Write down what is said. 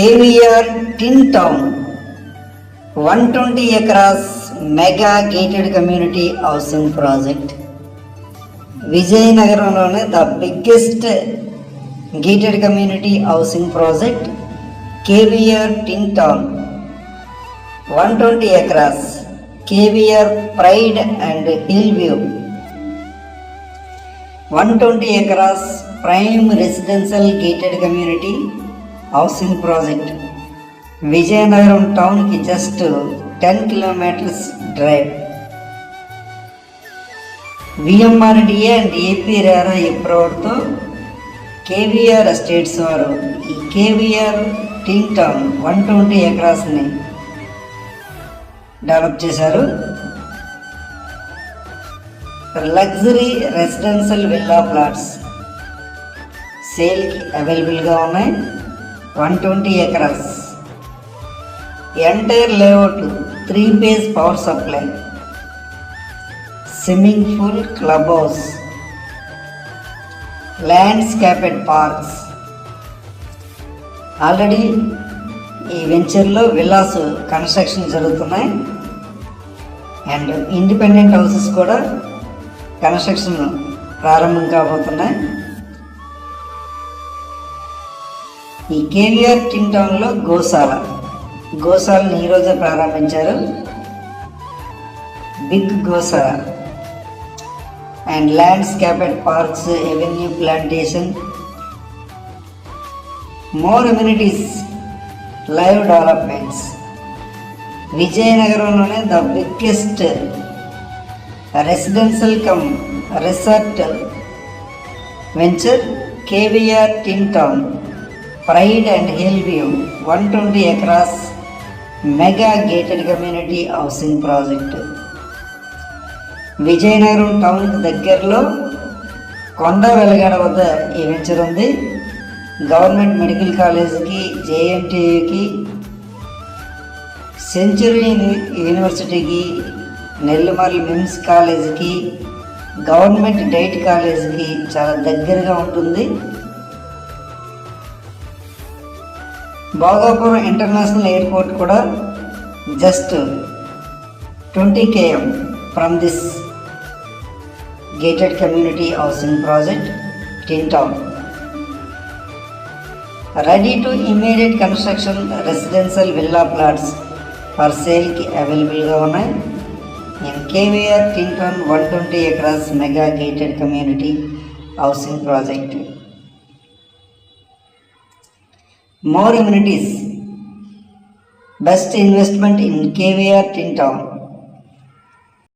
KVR tin town one twenty acres mega gated community housing project విజయనగరంలోనే the biggest gated community housing project KVR tin town one twenty acres KVR pride and hill view one twenty acres prime residential gated community housing project. Vizianagaram టౌన్కి just ten kilometres drive. VMRDA and AP RERA ఎప్రూవ్డ్తో KVR estates వారు ఈ KVR tin town one twenty ఎకరాస్ని develop చేశారు. Luxury residential villa plots సేల్కి అవైలబుల్గా ఉన్నాయి. One twenty acres. Entire layout three phase power supply. Swimming pool club house. Landscaped parks. Already ఈ వెంచర్లో villas construction జరుగుతున్నాయి. And independent houses కూడా construction ప్రారంభం కాబోతున్నాయి. ఈ కేవీఆర్ కింగ్డమ్లో గోశాల. గోశాలను ఈరోజే ప్రారంభించారు. Big goshala. And landscaped parks avenue plantation. More immunities live developments. విజయనగరంలోనే the biggest residential cum resort venture KVR tin town. Pride and hill view one twenty acres mega gated community housing project. Vizianagaram టౌన్కి దగ్గరలో కొండ వెలగడ వద్ద ఈ venture ఉంది. Government medical కాలేజీకి జేఎన్టీయూకి century యూనివర్సిటీకి నెల్లిమర్ల మిమ్స్ కాలేజీకి government diet కాలేజీకి చాలా దగ్గరగా ఉంటుంది. భోగాపురం ఇంటర్నేషనల్ ఎయిర్పోర్ట్ కూడా just twenty KM from this gated community housing project tin town ready to immediate construction residential villa plots for సేల్కి అవైలబుల్గా ఉన్నాయి. In KVR tin town one twenty acres mega gated community housing project more amenities best investment in KVR Tin Town